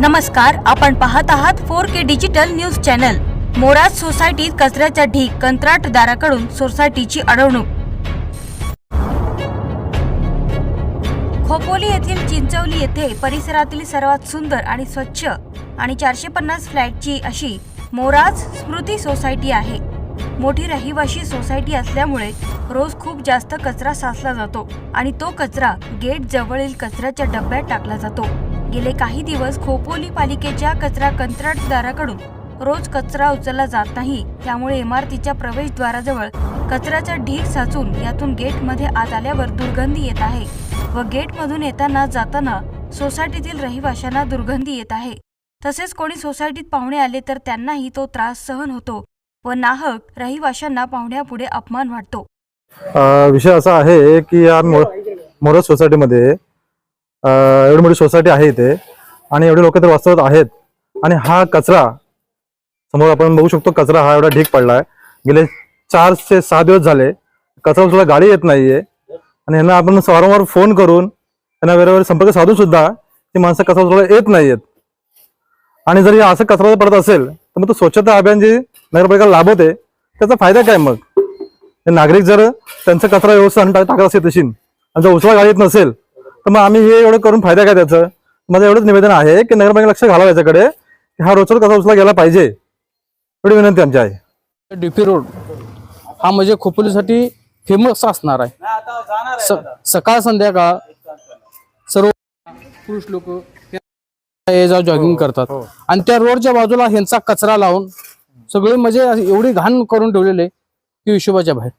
नमस्कार आपण पाहत आहात four K digital news channel. Moraj सोसायटीत कचऱ्याचा ढीक कंत्राटदाराकडून सोसायटीची अडवणूक. खोपोली येथील चिंचवली येथे परिसरातील सर्वात सुंदर आणि स्वच्छ आणि चारशे पन्नास फ्लॅटची अशी मोराज स्मृती सोसायटी आहे. मोठी रहिवाशी सोसायटी असल्यामुळे रोज खूप जास्त कचरा साचला जातो आणि तो कचरा गेट जवळील कचऱ्याच्या डब्यात टाकला जातो. गेले काही दिवस खोपोली पालिकेच्या कचरा कंत्राटदाराकडून रोज कचरा उचलला जात नाही. त्यामुळे इमारतीच्या प्रवेशद्वाराजवळ कचऱ्याचा ढीग साचून यातून गेटमध्ये आत आल्यावर दुर्गंधी येत आहे व गेटमधून येताना जाताना सोसायटीतील रहिवाशांना दुर्गंधी येत आहे. तसेच कोणी सोसायटीत पाहुणे आले तर त्यांनाही तो त्रास सहन होतो व नाहक रहिवाशांना पाहुण्यापुढे अपमान वाटतो. विषय असा आहे की या मोरज सोसायटीमध्ये एवढी मोठी सोसायटी आहे इथे आणि एवढे लोक तर वास्तवात आहेत. आणि हा कचरा समोर आपण बघू शकतो कचरा हा एवढा ढीक आहे गेले चार ते सहा दिवस झाले. कचरा सुद्धा गाडी येत नाहीये. आणि यांना आपण वारंवार फोन करून त्यांना वेळेवर संपर्क साधून सुद्धा ती माणसं कचरा उचलायला येत नाहीयेत. आणि जर असं कचरा पडत असेल तर मग तो स्वच्छता अभियान जे नगरपालिका लाभवते त्याचा फायदा काय मग? नागरिक जर त्यांचा कचरा व्यवस्था टाकत असेल तशी आणि जर उचला गाडीत नसेल तर मग आम्ही हे एवढं करून फायदा काय त्याचं? माझं एवढंच निवेदन आहे की नगरपालिका लक्ष घालावं याच्याकडे. की हा रोजचा कचरा उचला गेला पाहिजे? एवढी विनंती आमची आहे. DP road. हा म्हणजे खोपोलीसाठी फेमस असणार आहे. सकाळ संध्याकाळ सर्व पुरुष लोक जॉगिंग करतात. आणि त्या रोडच्या बाजूला ह्यांचा कचरा लावून सगळे म्हणजे एवढी घाण करून ठेवलेले की हिशोबाच्या बाहेर.